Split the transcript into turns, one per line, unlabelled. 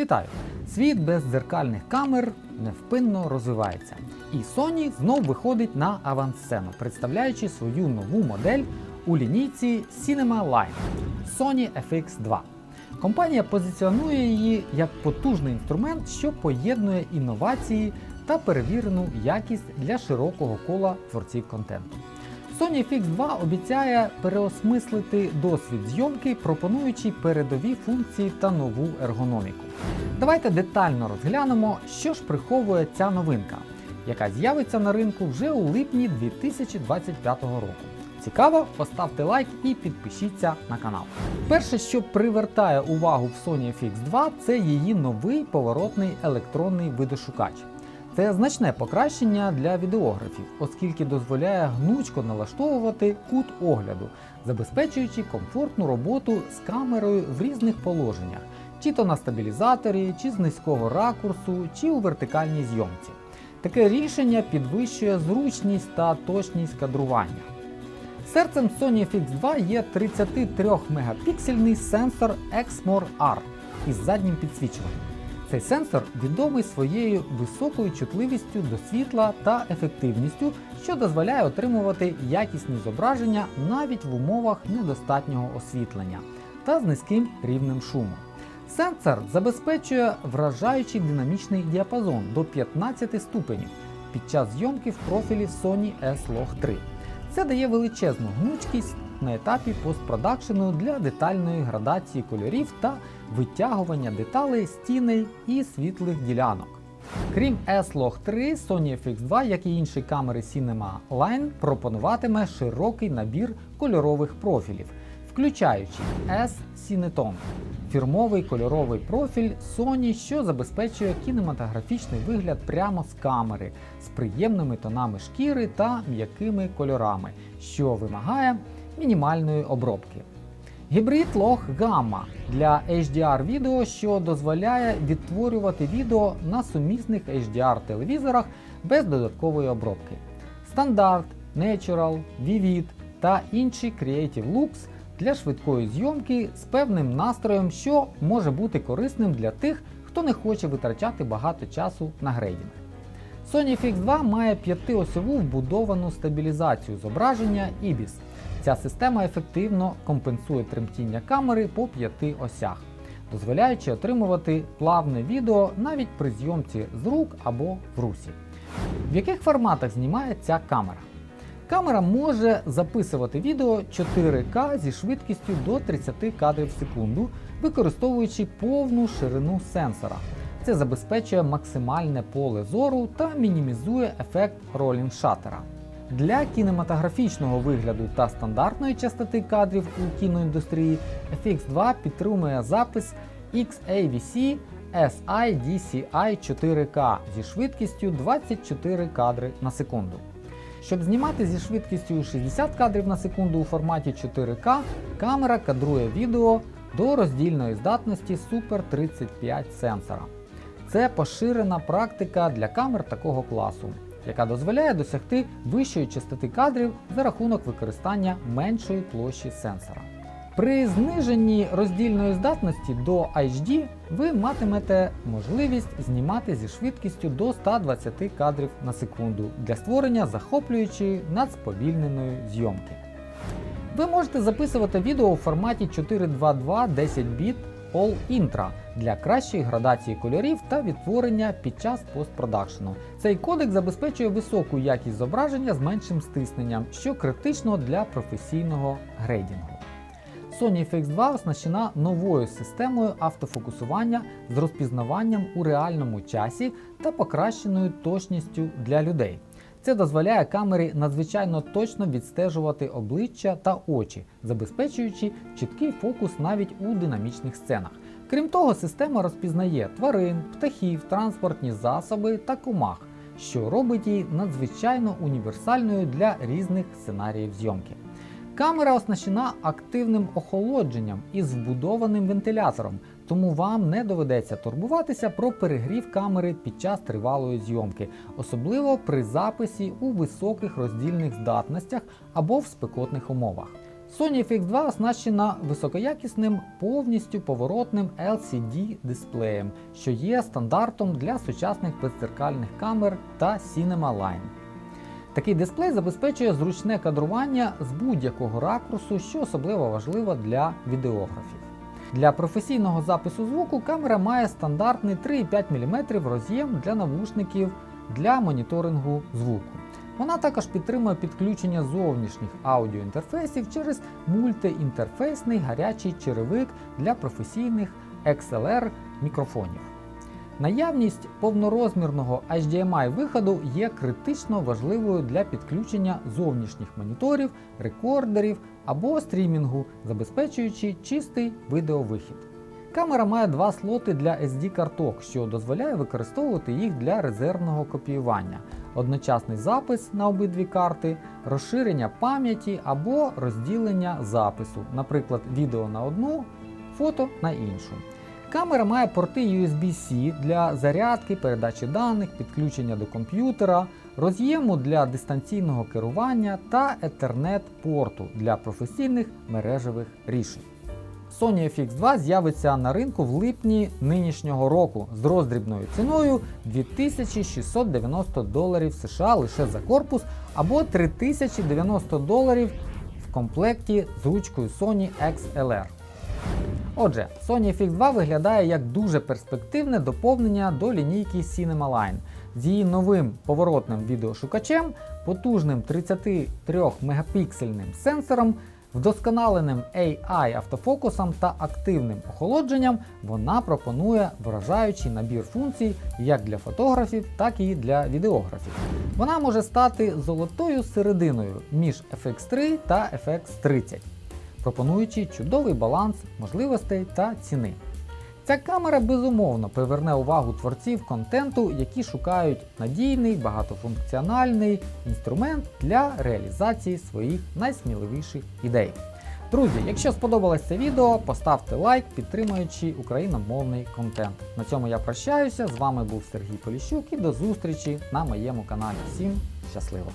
Вітаю! Світ без дзеркальних камер невпинно розвивається. І Sony знов виходить на авансцену, представляючи свою нову модель у лінійці Cinema Line Sony FX2. Компанія позиціонує її як потужний інструмент, що поєднує інновації та перевірену якість для широкого кола творців контенту. Sony FX2 обіцяє переосмислити досвід зйомки, пропонуючи передові функції та нову ергономіку. Давайте детально розглянемо, що ж приховує ця новинка, яка з'явиться на ринку вже у липні 2025 року. Цікаво, поставте лайк і підпишіться на канал. Перше, що привертає увагу в Sony FX2, це її новий поворотний електронний видошукач. Це значне покращення для відеографів, оскільки дозволяє гнучко налаштовувати кут огляду, забезпечуючи комфортну роботу з камерою в різних положеннях, чи то на стабілізаторі, чи з низького ракурсу, чи у вертикальній зйомці. Таке рішення підвищує зручність та точність кадрування. Серцем Sony FX2 є 33 мегапіксельний сенсор Exmor R із заднім підсвічуванням. Цей сенсор відомий своєю високою чутливістю до світла та ефективністю, що дозволяє отримувати якісні зображення навіть в умовах недостатнього освітлення та з низьким рівнем шуму. Сенсор забезпечує вражаючий динамічний діапазон до 15 ступенів під час зйомки в профілі Sony S-Log 3. Це дає величезну гнучкість на етапі постпродакшену для детальної градації кольорів та витягування деталей з тіней і світлих ділянок. Крім S-Log 3, Sony FX2, як і інші камери Cinema Line, пропонуватиме широкий набір кольорових профілів, включаючи S-Cineton – фірмовий кольоровий профіль Sony, що забезпечує кінематографічний вигляд прямо з камери з приємними тонами шкіри та м'якими кольорами, що вимагає мінімальної обробки. Гібрид Log Gamma для HDR відео, що дозволяє відтворювати відео на сумісних HDR телевізорах без додаткової обробки. Стандарт, Natural, Vivid та інші Creative Looks для швидкої зйомки з певним настроєм, що може бути корисним для тих, хто не хоче витрачати багато часу на грейдінг. Sony FX2 має п'ятиосьову вбудовану стабілізацію зображення IBIS. Ця система ефективно компенсує тремтіння камери по п'яти осях, дозволяючи отримувати плавне відео навіть при зйомці з рук або в русі. В яких форматах знімає ця камера? Камера може записувати відео 4К зі швидкістю до 30 кадрів в секунду, використовуючи повну ширину сенсора. Це забезпечує максимальне поле зору та мінімізує ефект ролінг шатера. Для кінематографічного вигляду та стандартної частоти кадрів у кіноіндустрії FX2 підтримує запис XAVC SIDCI 4K зі швидкістю 24 кадри на секунду. Щоб знімати зі швидкістю 60 кадрів на секунду у форматі 4К, камера кадрує відео до роздільної здатності Super 35 сенсора. Це поширена практика для камер такого класу, яка дозволяє досягти вищої частоти кадрів за рахунок використання меншої площі сенсора. При зниженні роздільної здатності до HD ви матимете можливість знімати зі швидкістю до 120 кадрів на секунду для створення захоплюючої надсповільненої зйомки. Ви можете записувати відео у форматі 422 10 біт All Intra для кращої градації кольорів та відтворення під час постпродакшену. Цей кодек забезпечує високу якість зображення з меншим стисненням, що критично для професійного грейдінгу. Sony FX2 оснащена новою системою автофокусування з розпізнаванням у реальному часі та покращеною точністю для людей. Це дозволяє камері надзвичайно точно відстежувати обличчя та очі, забезпечуючи чіткий фокус навіть у динамічних сценах. Крім того, система розпізнає тварин, птахів, транспортні засоби та комах, що робить її надзвичайно універсальною для різних сценаріїв зйомки. Камера оснащена активним охолодженням із вбудованим вентилятором, тому вам не доведеться турбуватися про перегрів камери під час тривалої зйомки, особливо при записі у високих роздільних здатностях або в спекотних умовах. Sony FX2 оснащена високоякісним повністю поворотним LCD дисплеєм, що є стандартом для сучасних беззеркальних камер та Cinema Line. Такий дисплей забезпечує зручне кадрування з будь-якого ракурсу, що особливо важливо для відеографів. Для професійного запису звуку камера має стандартний 3,5 мм роз'єм для навушників для моніторингу звуку. Вона також підтримує підключення зовнішніх аудіоінтерфейсів через мультиінтерфейсний гарячий черевик для професійних XLR мікрофонів. Наявність повнорозмірного HDMI виходу є критично важливою для підключення зовнішніх моніторів, рекордерів або стрімінгу, забезпечуючи чистий відеовихід. Камера має два слоти для SD-карток, що дозволяє використовувати їх для резервного копіювання, одночасний запис на обидві карти, розширення пам'яті або розділення запису, наприклад, відео на одну, фото на іншу. Камера має порти USB-C для зарядки, передачі даних, підключення до комп'ютера, роз'єму для дистанційного керування та Ethernet порту для професійних мережевих рішень. Sony FX2 з'явиться на ринку в липні нинішнього року з роздрібною ціною 2690 доларів США лише за корпус або 3090 доларів в комплекті з ручкою Sony XLR. Отже, Sony FX2 виглядає як дуже перспективне доповнення до лінійки Cinema Line з її новим поворотним відеошукачем, потужним 33 мегапіксельним сенсором, вдосконаленим AI автофокусом та активним охолодженням. Вона пропонує вражаючий набір функцій як для фотографів, так і для відеографів. Вона може стати золотою серединою між FX3 та FX30 пропонуючи чудовий баланс можливостей та ціни. Ця камера безумовно приверне увагу творців контенту, які шукають надійний багатофункціональний інструмент для реалізації своїх найсміливіших ідей. Друзі, якщо сподобалось це відео, поставте лайк, підтримуючи україномовний контент. На цьому я прощаюся. З вами був Сергій Поліщук і до зустрічі на моєму каналі. Всім щасливо!